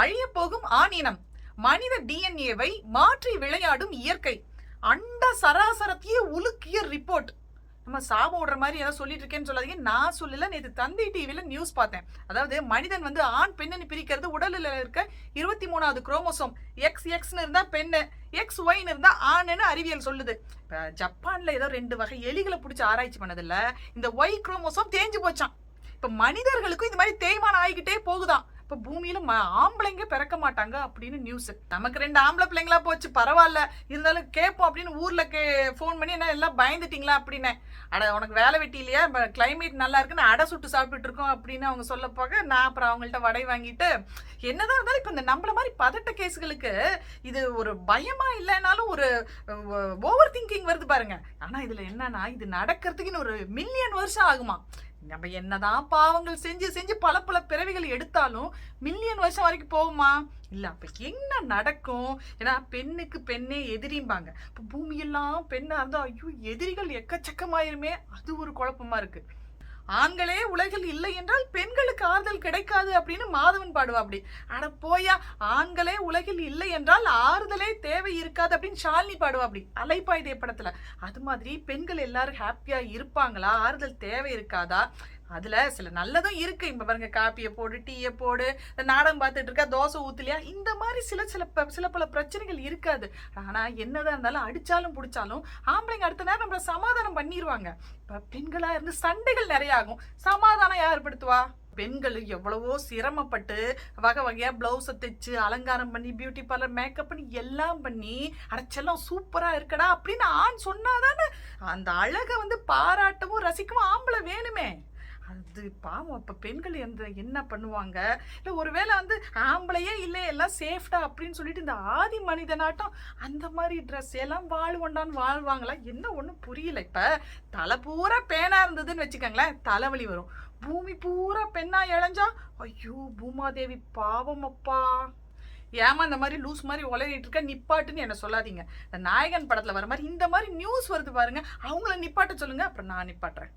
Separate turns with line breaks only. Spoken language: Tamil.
அழியப்போகும் ஆணினம் மனித டிஎன்ஏவை மாற்றி விளையாடும் இயற்கை. அண்ட சராசரத்தையே உலுக்கிய ரிப்போர்ட் நம்ம சாபம் விடுற மாதிரி ஏதாவது சொல்லிட்டு இருக்கேன்னு சொல்லாதீங்க. நான் சொல்லல நேற்று தந்தி டிவியில் நியூஸ் பார்த்தேன். அதாவது மனிதன் வந்து ஆண் பெண்ணுன்னு பிரிக்கிறது உடலில் இருக்க இருபத்தி மூணாவது குரோமோசோம். எக்ஸ் எக்ஸ்னு இருந்தா பெண்ணு எக்ஸ் ஒய்னு இருந்தா ஆணுன்னு அறிவியல் சொல்லுது. இப்போ ஜப்பான்ல ஏதோ ரெண்டு வகை எலிகளை பிடிச்சி ஆராய்ச்சி பண்ணதில்ல. இந்த ஒய் குரோமோசோம் தேஞ்சு போச்சான் இப்போ மனிதர்களுக்கும் இந்த மாதிரி தேய்மானம் ஆகிக்கிட்டே போகுதான் இப்போ பூமியில ம ஆம்பளைங்க பிறக்க மாட்டாங்க அப்படின்னு நியூஸ் நமக்கு ரெண்டு ஆம்பளை பிள்ளைங்களா போச்சு பரவாயில்ல. இருந்தாலும் கேட்போம் அப்படின்னு ஊர்ல கே ஃபோன் பண்ணி என்ன எல்லாம் பயந்துட்டீங்களா? அப்படின்னு. அட உனக்கு வேலை வெட்டி இல்லையா? கிளைமேட் நல்லா இருக்குன்னு அடை சுட்டு சாப்பிட்டுட்டு இருக்கோம் அப்படின்னு அவங்க சொல்ல போக நான் அப்புறம் அவங்கள்ட்ட வடை வாங்கிட்டு என்னதான் இருந்தாலும் இப்போ இந்த நம்மள மாதிரி பதட்ட கேஸுகளுக்கு இது ஒரு பயமா இல்லைனாலும் ஒரு ஓவர் திங்கிங் வருது பாருங்க. ஆனா இதுல என்னன்னா இது நடக்கிறதுக்கு இன்னும் ஒரு மில்லியன் வருஷம் ஆகுமா? நம்ம என்னதான் பாவங்கள் செஞ்சு செஞ்சு பல பல பிறவிகள் எடுத்தாலும் மில்லியன் வருஷம் வரைக்கும் போகுமா? இல்ல அப்ப என்ன நடக்கும்? ஏன்னா பெண்ணுக்கு பெண்ணே எதிரிம்பாங்க. இப்ப பூமியெல்லாம் பெண்ணா இருந்தா ஐயோ எதிரிகள் எக்கச்சக்கமாயிருமே. அது ஒரு குழப்பமா இருக்கு. ஆண்களே உலகில் இல்லை என்றால் பெண்களுக்கு ஆறுதல் கிடைக்காது அப்படின்னு மாதவன் பாடுவா அப்படி அட போயா ஆண்களே உலகில் இல்லை என்றால் ஆறுதலே தேவை இருக்காது அப்படின்னு ஷாலினி பாடுவா அப்படி அலைப்பாயுதே படத்துல. அது மாதிரி பெண்கள் எல்லாரும் ஹாப்பியா இருப்பாங்களா? ஆறுதல் தேவை இருக்காதா? அதுல சில நல்லதும் இருக்கு. இப்ப பாருங்க காப்பியை போடு டீயை போடு நாடகம் பார்த்துட்டு இருக்கா தோசை ஊத்துலையா? இந்த மாதிரி சில சில ப- சில பல பிரச்சனைகள் இருக்காது. ஆனா என்னதான் இருந்தாலும் அடிச்சாலும் பிடிச்சாலும் ஆம்பளைங்க அடுத்த நேரம் நம்மளை சமாதானம் பண்ணிடுவாங்க இப்ப பெண்களா இருந்து சண்டைகள் நிறைய ஆகும். சமாதானம் யார் படுத்துவா பெண்கள் எவ்வளவோ சிரமப்பட்டு வகை வகையா பிளவுஸை தைச்சு அலங்காரம் பண்ணி பியூட்டி பார்லர் மேக்கப் பண்ணி எல்லாம் பண்ணி அடைச்செல்லாம் சூப்பரா இருக்கடா அப்படின்னு ஆண் சொன்னாதானே? அந்த அழகை வந்து பாராட்டவும் ரசிக்கவும் ஆம்பளை வேணுமே. அது பாவம். அப்போ பெண்கள் எந்த என்ன பண்ணுவாங்க? இல்லை ஒருவேளை வந்து ஆம்பளையே இல்லை எல்லாம் சேஃப்டா அப்படின்னு சொல்லிட்டு இந்த ஆதி மனிதனாட்டம் அந்த மாதிரி ட்ரெஸ் எல்லாம் வாழ்வண்டான்னு வாழ்வாங்களா? என்ன ஒன்றும் புரியல. இப்போ தலை பூரா பேனா இருந்ததுன்னு வச்சுக்கோங்களேன் தலைவலி வரும். பூமி பூரா பெண்ணா இழைஞ்சா ஐயோ பூமாதேவி பாவம் அப்பா. ஏமா இந்த மாதிரி லூஸ் மாதிரி உலகிட்டு இருக்க? நிப்பாட்டுன்னு என்ன சொல்லாதீங்க. இந்த நாயகன் படத்துல வர மாதிரி இந்த மாதிரி நியூஸ் வருது பாருங்க. அவங்கள நிப்பாட்ட சொல்லுங்க அப்புறம் நான் நிப்பாட்டுறேன்.